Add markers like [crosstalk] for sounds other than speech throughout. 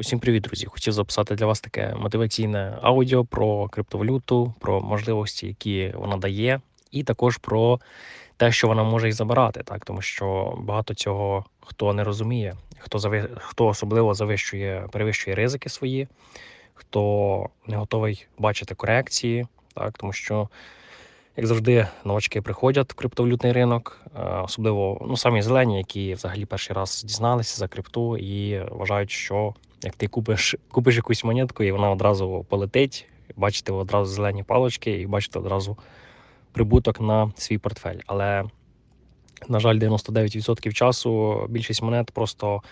Усім привіт, друзі! Хотів записати для вас таке мотиваційне аудіо про криптовалюту, про можливості, які вона дає, і також про те, що вона може і забирати, так тому що багато цього хто не розуміє, хто зави... хто особливо завищує, перевищує ризики свої, хто не готовий бачити корекції, так тому що. Як завжди, новачки приходять в криптовалютний ринок, е, особливо ну, самі зелені, які взагалі перший раз дізналися за крипту і вважають, що як ти купиш, купиш якусь монетку, і вона одразу полетить, бачите одразу зелені палочки і бачите одразу прибуток на свій портфель. Але, на жаль, 99% часу більшість монет просто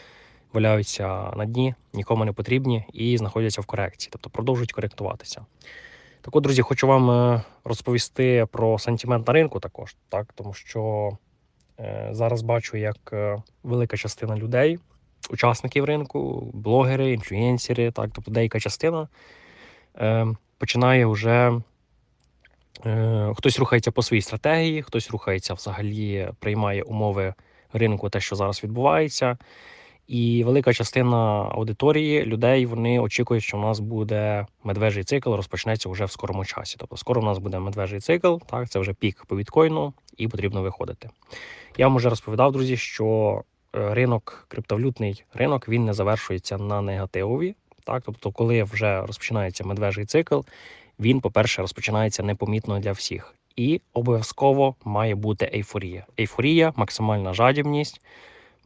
валяються на дні, нікому не потрібні і знаходяться в корекції, тобто продовжують коректуватися. Так от, друзі, хочу вам е, розповісти про сентимент на ринку також, так, тому що е, зараз бачу, як е, велика частина людей, учасників ринку, блогери, інфлюенсери, так, тобто деяка частина е, починає вже. Е, Хтось рухається по своїй стратегії, хтось рухається взагалі, приймає умови ринку, те, що зараз відбувається. І велика частина аудиторії людей вони очікують, що у нас буде медвежий цикл, розпочнеться вже в скорому часі. Тобто, скоро у нас буде медвежий цикл, так це вже пік по біткоїну, і потрібно виходити. Я вам вже розповідав, друзі, що ринок, криптовалютний ринок, він не завершується на негативові. Так, тобто, коли вже розпочинається медвежий цикл, він, по-перше, розпочинається непомітно для всіх. І обов'язково має бути ейфорія. Ейфорія, максимальна жадібність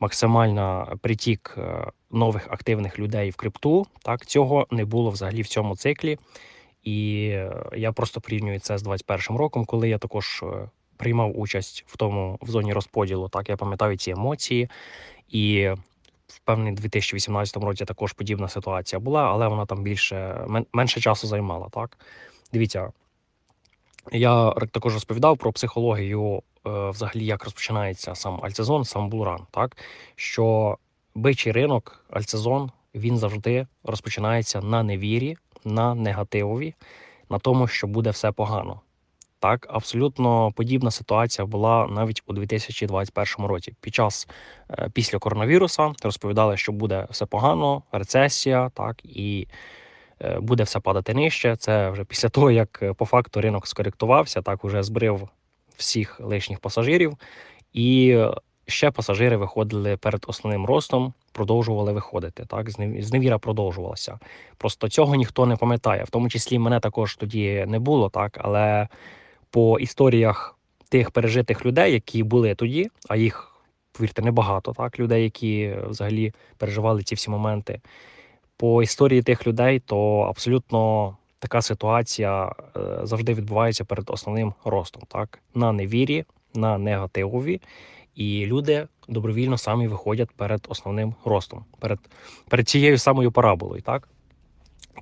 максимальна притік е, нових активних людей в крипту. Так цього не було взагалі в цьому циклі. І е, я просто порівнюю це з 21 роком, коли я також е, приймав участь в тому в зоні розподілу. Так я пам'ятаю ці емоції, і в певний 2018 році також подібна ситуація була, але вона там більше менше часу займала. Так, дивіться, я також розповідав про психологію Е, взагалі як розпочинається сам альцезон, сам булран, так що бичий ринок, альцезон, він завжди розпочинається на невірі, на негативові, на тому, що буде все погано. Так, абсолютно подібна ситуація була навіть у 2021 році. Під час е, після коронавіруса розповідали, що буде все погано, рецесія, так і е, буде все падати нижче. Це вже після [laughs] того, як по факту ринок скоректувався, так уже збрив всіх лишніх пасажирів, і ще пасажири виходили перед основним ростом, продовжували виходити. Так, зневіра продовжувалася. Просто цього ніхто не пам'ятає. В тому числі мене також тоді не було, так, але по історіях тих пережитих людей, які були тоді, а їх, повірте, небагато, так, людей, які взагалі переживали ці всі моменти. По історії тих людей, то абсолютно така ситуація е, завжди відбувається перед основним ростом, так на невірі, на негативові, і люди добровільно самі виходять перед основним ростом, перед перед цією самою параболою. Так,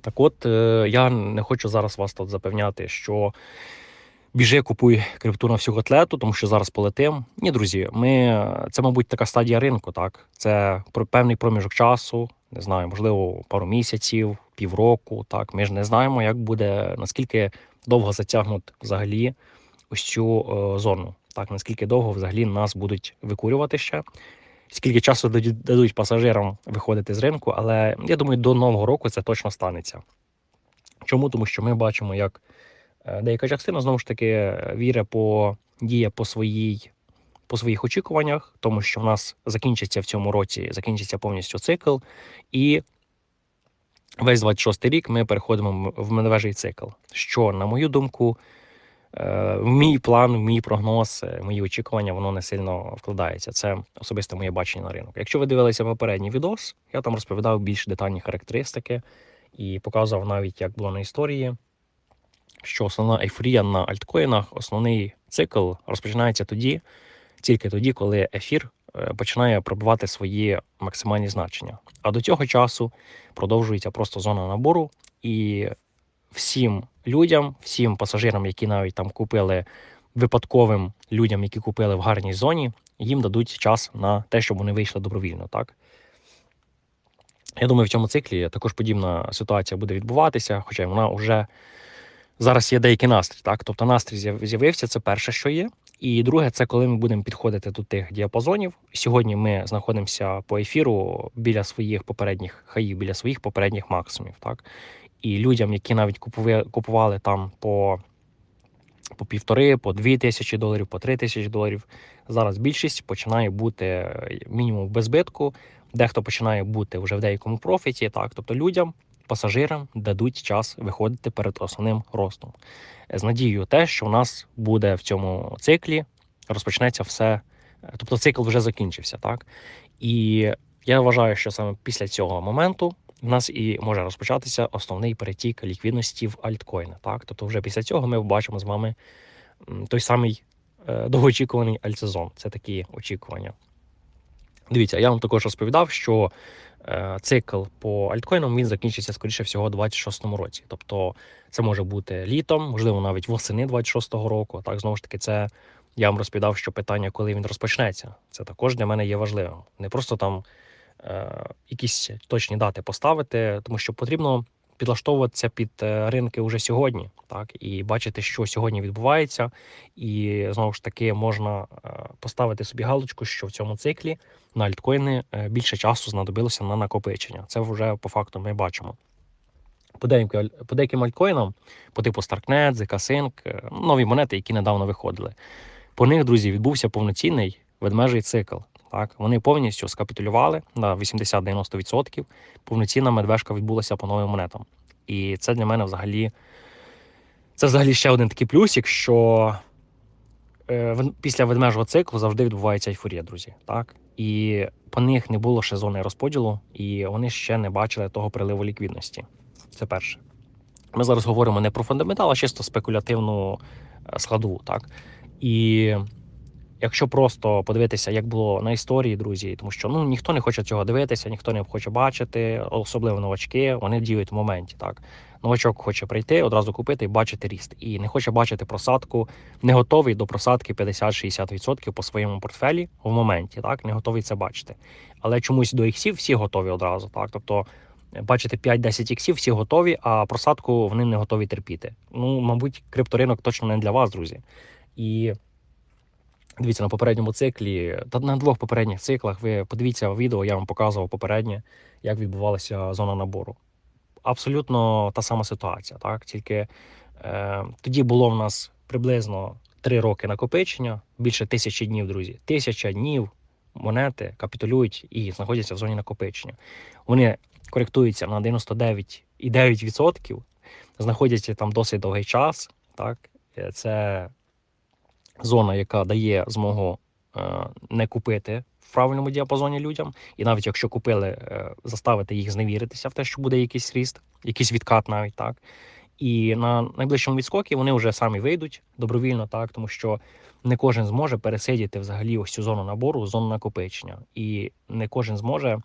так от е, я не хочу зараз вас тут запевняти, що. Біжи, купуй крипту на всю котлету, тому що зараз полетим. Ні, друзі, ми це, мабуть, така стадія ринку. Так, це про певний проміжок часу, не знаю, можливо, пару місяців, півроку. Так, ми ж не знаємо, як буде, наскільки довго затягнуть взагалі ось цю е, зону. Так, наскільки довго взагалі нас будуть викурювати ще, скільки часу дадуть пасажирам виходити з ринку, але я думаю, до нового року це точно станеться. Чому? Тому що ми бачимо, як деяка частина знову ж таки віри по діє по своїй по своїх очікуваннях, тому що в нас закінчиться в цьому році, закінчиться повністю цикл, і весь 26 рік ми переходимо в медвежий цикл. Що, на мою думку, е, в мій план, в мій прогноз, в мої очікування, воно не сильно вкладається. Це особисте моє бачення на ринок. Якщо ви дивилися попередній відос, я там розповідав більш детальні характеристики і показував навіть, як було на історії. Що основна ейфорія на альткоїнах, основний цикл розпочинається тоді, тільки тоді, коли ефір е, починає пробувати свої максимальні значення. А до цього часу продовжується просто зона набору, і всім людям, всім пасажирам, які навіть там купили випадковим людям, які купили в гарній зоні, їм дадуть час на те, щоб вони вийшли добровільно. так? Я думаю, в цьому циклі також подібна ситуація буде відбуватися, хоча вона вже зараз є деякий настрій. Так? Тобто настрій з'явився, це перше, що є. І друге, це коли ми будемо підходити до тих діапазонів. Сьогодні ми знаходимося по ефіру біля своїх попередніх хаїв, біля своїх попередніх максимумів. Так? І людям, які навіть купували, купували там по по півтори, по дві тисячі доларів, по три тисячі доларів. Зараз більшість починає бути е, мінімум в безбитку, дехто починає бути вже в деякому профіті. Так, тобто людям, пасажирам дадуть час виходити перед основним ростом. З надією, те, що у нас буде в цьому циклі, розпочнеться все. Тобто цикл вже закінчився, так? І я вважаю, що саме після цього моменту в нас і може розпочатися основний перетік ліквідності в альткоїни. Так, тобто, вже після цього ми побачимо з вами той самий е, довгоочікуваний альтсезон. Це такі очікування. Дивіться, я вам також розповідав, що е, цикл по альткоїнам він закінчиться, скоріше всього, у 26-му році. Тобто, це може бути літом, можливо, навіть восени 26-го року. Так, знову ж таки, це я вам розповідав, що питання, коли він розпочнеться, це також для мене є важливим. Не просто там е, якісь точні дати поставити, тому що потрібно підлаштовуватися під е, ринки вже сьогодні, так і бачити, що сьогодні відбувається, і знову ж таки можна е, поставити собі галочку, що в цьому циклі на альткоїни е, більше часу знадобилося на накопичення. Це вже по факту ми бачимо. По деяким, по деяким альткоїнам, по типу Starknet, ZK-Sync, нові монети, які недавно виходили. По них, друзі, відбувся повноцінний ведмежий цикл. Так, вони повністю скапітулювали на 80-90%. Повноцінна медвежка відбулася по новим монетам. І це для мене взагалі. Це взагалі ще один такий плюсик, що е, після ведмежого циклу завжди відбувається ейфорія, друзі. Так? І по них не було ще зони розподілу, і вони ще не бачили того приливу ліквідності. Це перше. Ми зараз говоримо не про фундаментал, а чисто спекулятивну е, складову. Так? І якщо просто подивитися, як було на історії, друзі, тому що ну ніхто не хоче цього дивитися, ніхто не хоче бачити, особливо новачки, вони діють в моменті. Так, новачок хоче прийти, одразу купити і бачити ріст, і не хоче бачити просадку, не готовий до просадки 50-60% по своєму портфелі в моменті. Так, не готовий це бачити. Але чомусь до іксів всі готові одразу. Так, тобто. Бачите 5-10 іксів, всі готові, а просадку вони не готові терпіти. Ну, мабуть, крипторинок точно не для вас, друзі. І Дивіться, на попередньому циклі, та на двох попередніх циклах ви подивіться відео, я вам показував попереднє, як відбувалася зона набору. Абсолютно та сама ситуація, так? Тільки е, тоді було в нас приблизно 3 роки накопичення, більше тисячі днів, друзі. Тисяча днів монети капітулюють і знаходяться в зоні накопичення. Вони коректуються на 99,9%, знаходяться там досить довгий час. Так? Е, Це зона, яка дає змогу е, не купити в правильному діапазоні людям. І навіть якщо купили, е, заставити їх зневіритися в те, що буде якийсь ріст, якийсь відкат навіть так. І на найближчому відскокі вони вже самі вийдуть добровільно, так, тому що не кожен зможе пересидіти взагалі ось цю зону набору, зону накопичення. І не кожен зможе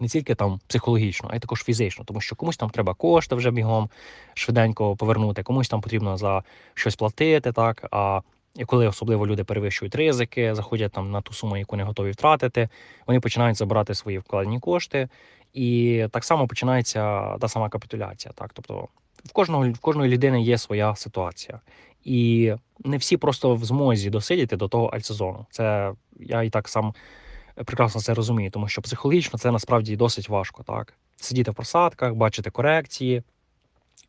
не тільки там психологічно, а й також фізично, тому що комусь там треба кошти вже бігом швиденько повернути, комусь там потрібно за щось платити, так. А і коли особливо люди перевищують ризики, заходять там на ту суму, яку не готові втратити, вони починають забирати свої вкладені кошти, і так само починається та сама капітуляція. Так, тобто в кожного в кожної людини є своя ситуація, і не всі просто в змозі досидіти до того альтсезону. Це я і так сам прекрасно це розумію, тому що психологічно це насправді досить важко. Так, сидіти в просадках, бачити корекції,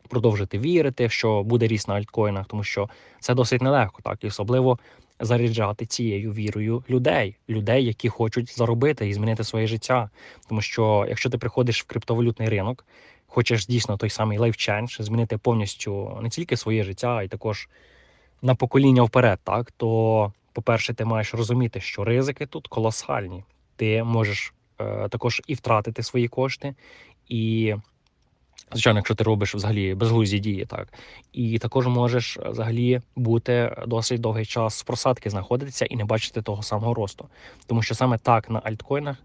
продовжити вірити, що буде ріст на альткоїнах, тому що це досить нелегко, так і особливо заряджати цією вірою людей, людей, які хочуть заробити і змінити своє життя. Тому що якщо ти приходиш в криптовалютний ринок, хочеш дійсно той самий лайфчендж, змінити повністю не тільки своє життя, а й також на покоління вперед, так то, по-перше, ти маєш розуміти, що ризики тут колосальні. Ти можеш е, також і втратити свої кошти, і Звичайно, якщо ти робиш взагалі безглузді дії, так і також можеш е, взагалі бути досить довгий час в просадки знаходитися і не бачити того самого росту, тому що саме так на альткоїнах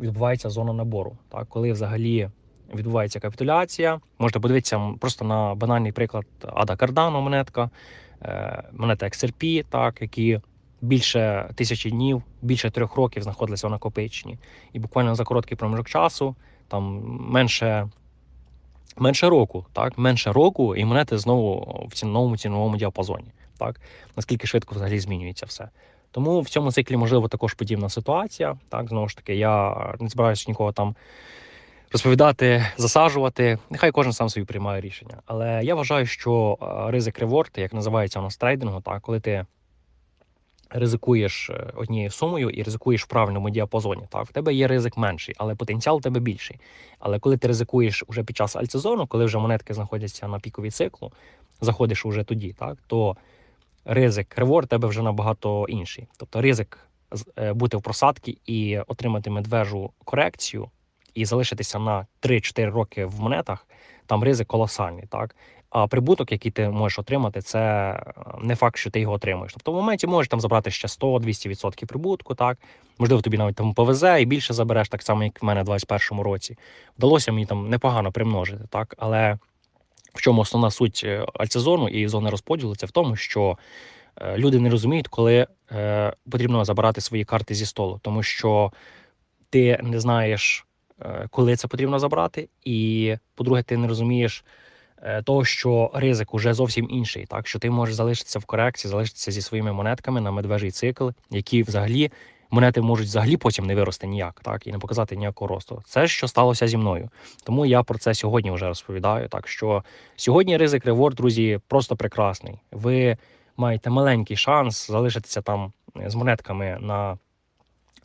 відбувається зона набору. Так, коли взагалі відбувається капітуляція, можете подивитися просто на банальний приклад Ада Кардано монетка, е, монета XRP, так які більше тисячі днів, більше трьох років знаходилися в накопиченні, і буквально за короткий проміжок часу, там менше. Менше року, так, менше року, і монети знову в цінному ціновому діапазоні. так наскільки швидко взагалі змінюється все. Тому в цьому циклі можливо також подібна ситуація. Так, знову ж таки, я не збираюся нікого там розповідати, засаджувати. Нехай кожен сам собі приймає рішення. Але я вважаю, що е, ризик реворд, як називається у нас трейдингу, так, коли ти ризикуєш е, однією сумою і ризикуєш в правильному діапазоні. Так, в тебе є ризик менший, але потенціал у тебе більший. Але коли ти ризикуєш уже під час альтсезону, коли вже монетки знаходяться на піковій циклу, заходиш уже тоді, так то ризик реворд тебе вже набагато інший. Тобто ризик е, бути в просадці і отримати медвежу корекцію, і залишитися на 3-4 роки в монетах, там ризик колосальний, так. А прибуток, який ти можеш отримати, це е, не факт, що ти його отримаєш. Тобто в моменті можеш там забрати ще 100-200% прибутку, так. Можливо, тобі навіть там повезе і більше забереш, так само, як в мене в 21-му році. Вдалося мені там непогано примножити, так. Але в чому основна суть е, альтсезону і зони розподілу, це в тому, що е, люди не розуміють, коли потрібно забирати свої карти зі столу, тому що ти не знаєш, коли це потрібно забрати, і по-друге, ти не розумієш того, що ризик уже зовсім інший, так що ти можеш залишитися в корекції, залишитися зі своїми монетками на медвежий цикл, які взагалі монети можуть взагалі потім не вирости ніяк, так і не показати ніякого росту. Це що сталося зі мною. Тому я про це сьогодні вже розповідаю. Так що сьогодні ризик реворд, друзі, просто прекрасний. Ви маєте маленький шанс залишитися там е, з монетками на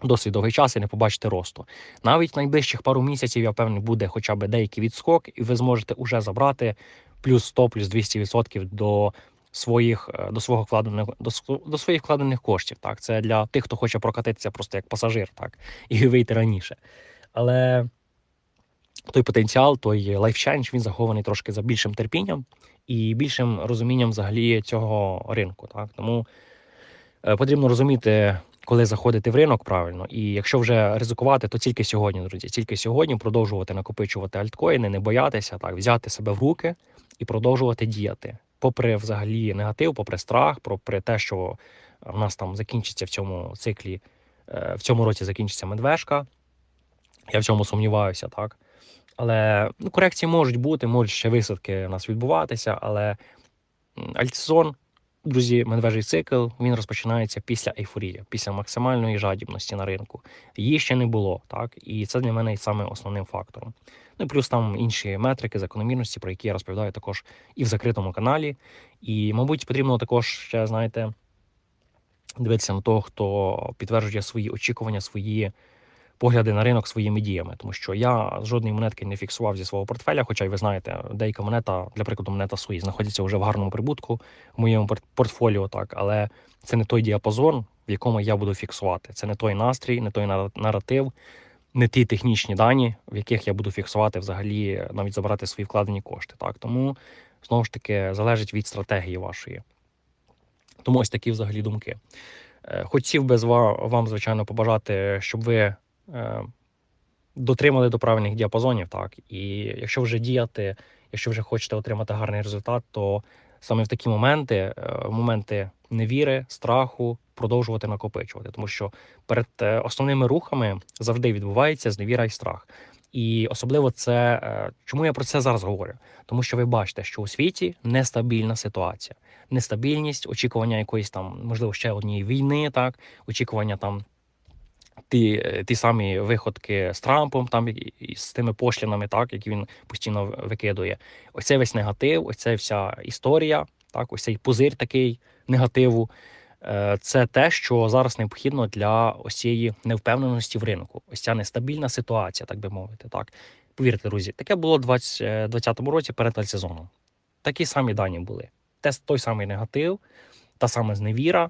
досить довгий час і не побачите росту. Навіть найближчих пару місяців, я певний, буде хоча б деякий відскок, і ви зможете уже забрати плюс 100, плюс 200% до своїх е, до свого вкладених до, до своїх вкладених коштів. Так, це для тих, хто хоче прокатитися просто як пасажир, так і вийти раніше. Але той потенціал, той лайфчейндж, він захований трошки за більшим терпінням і більшим розумінням взагалі цього ринку. Так тому е, потрібно розуміти, коли заходити в ринок правильно, і якщо вже ризикувати, то тільки сьогодні, друзі, тільки сьогодні продовжувати накопичувати альткоїни, не боятися, так взяти себе в руки і продовжувати діяти. Попри взагалі негатив, попри страх, попри те, що в нас там закінчиться в цьому циклі, е, в цьому році закінчиться медвежка. Я в цьому сумніваюся, так. Але ну, корекції можуть бути, можуть ще висадки у нас відбуватися, але альтсезон, друзі, медвежий цикл, він розпочинається після ейфорії, після максимальної жадібності на ринку. Її ще не було, так, і це для мене саме основним фактором. Ну і плюс там інші метрики, закономірності, про які я розповідаю також і в закритому каналі. І, мабуть, потрібно також ще, знаєте, дивитися на того, хто підтверджує свої очікування, свої погляди на ринок своїми діями, тому що я жодної монетки не фіксував зі свого портфеля. Хоча, й ви знаєте, деяка монета, для прикладу, монета Суї, знаходиться вже в гарному прибутку в моєму портфоліо, так, але це не той діапазон, в якому я буду фіксувати. Це не той настрій, не той нара- наратив, не ті технічні дані, в яких я буду фіксувати взагалі, навіть забирати свої вкладені кошти. Так, тому знову ж таки залежить від стратегії вашої. Тому ось такі взагалі думки. Е, Хотів би вам, звичайно, побажати, щоб ви дотримали до правильних діапазонів, так. І якщо вже діяти, якщо вже хочете отримати гарний результат, то саме в такі моменти, е, моменти невіри, страху, продовжувати накопичувати. Тому що перед е, основними рухами завжди відбувається зневіра і страх. І особливо це е, чому я про це зараз говорю? Тому що ви бачите, що у світі нестабільна ситуація, нестабільність, очікування якоїсь там, можливо, ще однієї війни, так, очікування там ті, е, ті самі виходки з Трампом, там і, з тими пошлінами, так, які він постійно викидує. Ось цей весь негатив, ось ця вся історія, так, ось цей пузир такий негативу. Е, Це те, що зараз необхідно для ось цієї невпевненості в ринку. Ось ця нестабільна ситуація, так би мовити. Так. Повірте, друзі, таке було у 2020 році перед альсезоном. Такі самі дані були. Те, той самий негатив, та сама зневіра.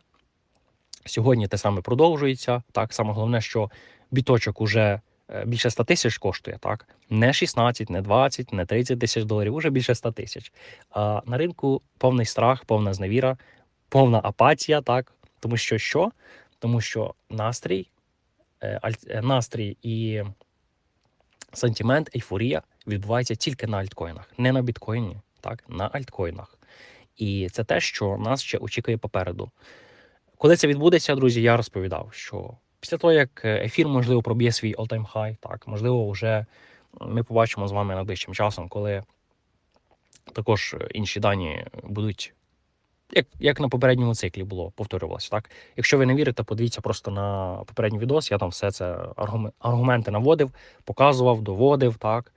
Сьогодні те саме продовжується. Так, саме головне, що біточок уже е, більше 100 тисяч коштує, так? Не 16, не 20, не 30 тисяч доларів, уже більше 100 тисяч. А на ринку повний страх, повна зневіра, повна апатія, так? Тому що що? Тому що настрій, е, е, настрій і сентимент, ейфорія відбувається тільки на альткоїнах, не на біткоїні, так, на альткоїнах. І це те, що нас ще очікує попереду. Коли це відбудеться, друзі, я розповідав, що після того, як ефір, можливо, проб'є свій all-time high, так, можливо, вже ми побачимо з вами найближчим часом, коли також інші дані будуть як, як на попередньому циклі було, повторювалося. Так? Якщо ви не вірите, подивіться просто на попередній відос, я там все це аргументи наводив, показував, доводив. так.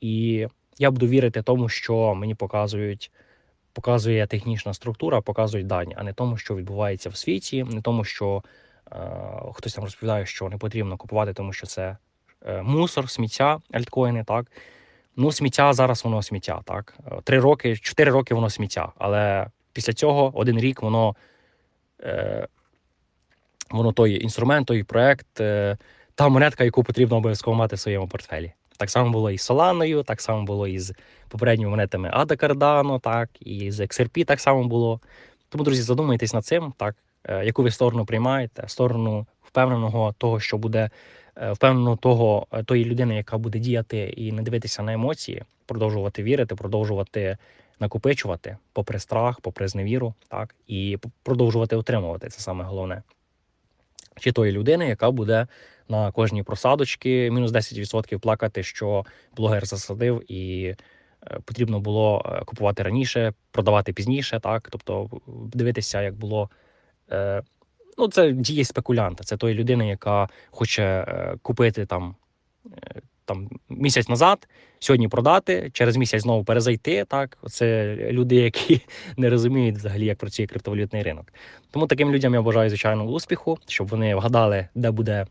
І я буду вірити тому, що мені показують, показує технічна структура, показують дані, а не тому, що відбувається в світі, не тому, що е, хтось там розповідає, що не потрібно купувати, тому що це е, мусор, сміття, альткоїни, так. Ну, сміття зараз воно сміття, так. Е, Три роки, чотири роки воно сміття. Але після цього один рік воно, е, воно той інструмент, той проект, е, та монетка, яку потрібно обов'язково мати в своєму портфелі. Так само було і з Соланою, так само було і з попередніми монетами Ада Cardano, так, і з XRP так само було. Тому, друзі, задумайтесь над цим, так, е, яку ви сторону приймаєте, сторону впевненого того, що буде е, впевненого того, е, тої людини, яка буде діяти і не дивитися на емоції, продовжувати вірити, продовжувати накопичувати, попри страх, попри зневіру, так, і продовжувати отримувати це саме головне. Чи тої людини, яка буде на кожній просадочці мінус 10% плакати, що блогер засадив і е, потрібно було е, купувати раніше, продавати пізніше, так, тобто дивитися, як було. Е, Ну, це дії спекулянта. Це тої людини, яка хоче купити там, там місяць назад, сьогодні продати, через місяць знову перезайти. Так, це люди, які [laughs] не розуміють взагалі, як працює криптовалютний ринок. Тому таким людям я бажаю звичайно успіху, щоб вони вгадали, де буде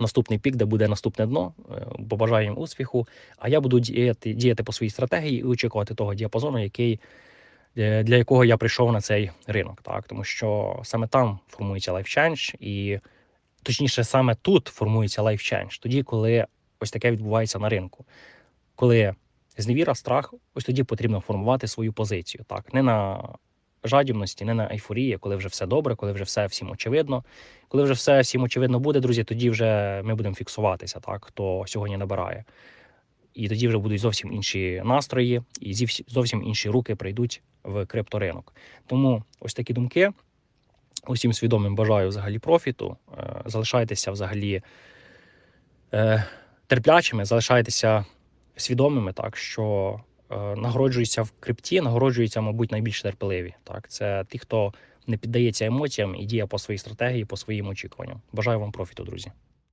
наступний пік, де буде наступне дно. Е, Побажаю їм успіху. А я буду діяти, діяти по своїй стратегії і очікувати того діапазону, який е, для якого я прийшов на цей ринок, так тому що саме там формується лайфченж, і точніше, саме тут формується лайфченж, тоді, коли ось таке відбувається на ринку. Коли зневіра, страх, ось тоді потрібно формувати свою позицію. Так, не на жадібності, не на ейфорії, коли вже все добре, коли вже все всім очевидно. Коли вже все всім очевидно буде, друзі, тоді вже ми будемо фіксуватися, так, хто сьогодні набирає. І тоді вже будуть зовсім інші настрої, і зовсім інші руки прийдуть в крипторинок. Тому ось такі думки. Усім свідомим бажаю взагалі профіту. Е, Залишайтеся взагалі е, терплячими, залишайтеся свідомими, так що е, нагороджуються в крипті, нагороджуються, мабуть, найбільш терпеливі. Так, це ті, хто не піддається емоціям і діє по своїй стратегії, по своїм очікуванням. Бажаю вам профіту, друзі.